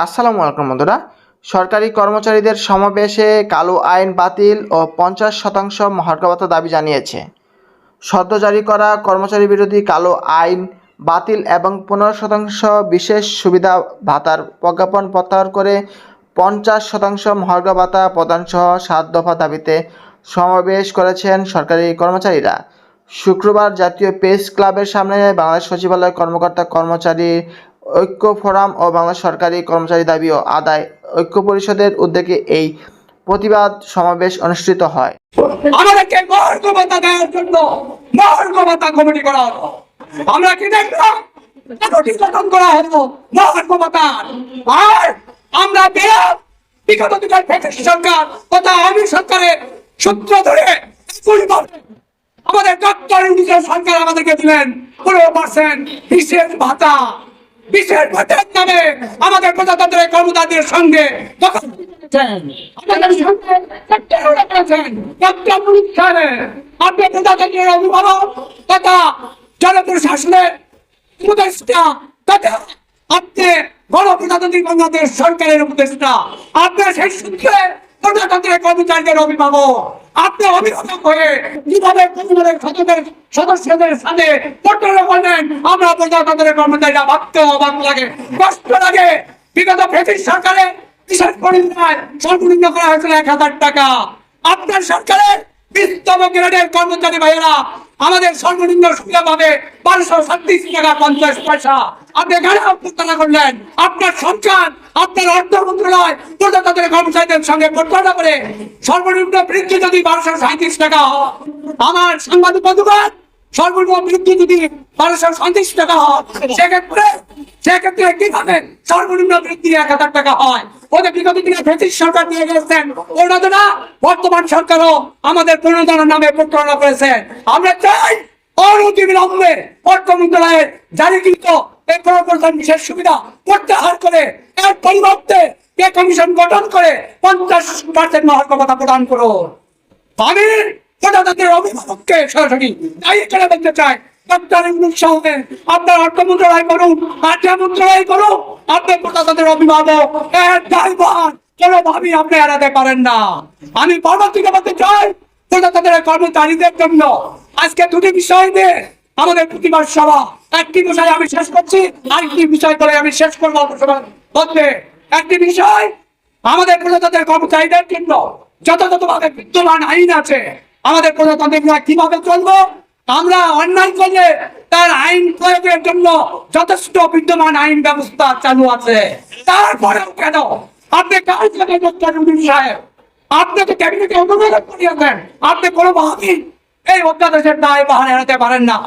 আসসালামু আলাইকুম বন্ধুরা। সরকারি কর্মচারীদের সমাবেশে কালো আইন বাতিল ও পঞ্চাশ শতাংশ মহার্ঘ ভাতা দাবি জানিয়েছে। সদ্য জারি করা কর্মচারী বিরোধী কালো আইন বাতিল এবং পনেরো শতাংশ বিশেষ সুবিধা ভাতার প্রজ্ঞাপন প্রত্যাহার করে পঞ্চাশ শতাংশ মহার্ঘ ভাতা প্রদানসহ সাত দফা দাবিতে সমাবেশ করেছেন সরকারি কর্মচারীরা। শুক্রবার জাতীয় প্রেস ক্লাবের সামনে বাংলাদেশ সচিবালয় কর্মকর্তা কর্মচারী ঐক্য ফোরাম ও বাংলাদেশ সরকারি কর্মচারী দাবি ও আদায় ঐক্য পরিষদের উদ্যোগে এই প্রতিবাদ সমাবেশ অনুষ্ঠিত হয়। আমাদেরকে মহার্ঘ ভাতা দেওয়ার জন্য মহার্ঘ ভাতা কমিটি করা হলো। আমরা কি দেখলাম? করা হলো মহার্ঘ ভাতা আর আমরা পেলাম বিগত ব্রিটিশ সরকার তথা আওয়ামী সরকারের সূত্র ধরে আমাদের ডক্টর সরকার আমাদেরকে দিলেন। পনেরো পার্সেন্ট বিশেষ ভাতা। বিশেষ ভাতার নামে আমাদের প্রজাতন্ত্রের কর্মচারীদের সঙ্গে আপনি প্রজাতন্ত্রের অভিভাবক তথা জনপ্রশাসনের উপদেষ্টা তথা আপনি গণপ্রজাতন্ত্রী বাংলাদেশ সরকারের উপদেষ্টা। আপনার সেই সূত্রে প্রজাতন্ত্রের কর্মচারীদের অভিভাবক। আপনি অভিভাবক হয়ে কীভাবে পরিবারের সদস্যদের সাথে করলেন আমরা প্রজাতন্ত্রের কর্মচারীরা ভাবতে অবাক লাগে, কষ্ট লাগে। বিগত সরকারে বিশেষ পরিমাণ সর্বনিম্ন করা হয়েছিল এক হাজার টাকা। আপনার সরকারের বিশতম গ্রেডের কর্মচারী ভাইয়েরা, আমাদের সর্বনিম্ন সুবিধা পাবে বারোশো ছাব্বিশ টাকা পঞ্চাশ পয়সা। আপনি এখানে করলেন, আপনার সন্তান আপনার অর্থ মন্ত্রণালয় কর্মচারীদের সঙ্গে প্রত্যাশা করে সর্বনিম্ন বৃদ্ধি যদি বারোশো সাঁত্রিশ টাকা হয়, আমার সাংবাদিক বন্ধুগণ, সর্বনিম্ন বৃদ্ধি যদি বারোশো সাঁত্রিশ টাকা হয়, সেক্ষেত্রে সেক্ষেত্রে কীভাবে সর্বনিম্ন বৃদ্ধি এক হাজার টাকা হয়? ওদের বিগত দিনে ব্রিটিশ সরকার দিয়ে গেছেন। বর্তমান সরকারও আমাদের প্রণোদনার নামে প্রতারণা করেছে। আমরা চাই অনতি বিলম্বে অর্থ মন্ত্রণালয়ের জারিকৃত এই প্রকল্পের বিশেষ সুবিধা প্রত্যাহার করে এর পরিবর্তে গঠন করে পঞ্চাশ পার্সেন্ট মহার্ঘতা প্রদান করুন আমি প্রজাতন্ত্রের অভিভাবককে সরাসরি দায়ী করে বলতে চাই আমি কর্মচারীদের জন্য আজকে দুটি বিষয় নিয়ে আমাদের প্রতিবাদ সভা। একটি বিষয় আমি শেষ করছি, আরেকটি বিষয় করে আমি শেষ করব একটি বিষয় আমাদের প্রজাতন্ত্রের কর্মচারীদের জন্য যথাযথভাবে বিদ্যমান আইন আছে। আমাদের প্রজাতন্ত্রীরা কীভাবে চলবো? আমরা অন্যায় করলে তার আইন প্রয়োগের জন্য যথেষ্ট বিদ্যমান আইন ব্যবস্থা চালু আছে। তারপরেও কেন? আপনি কার সাহেব? আপনাকে ক্যাবিনেটে অনুমোদন করিয়েছেন। আপনি কোনোভাবেই এই অধ্যাদেশের দায় বাহার এড়াতে পারেন না।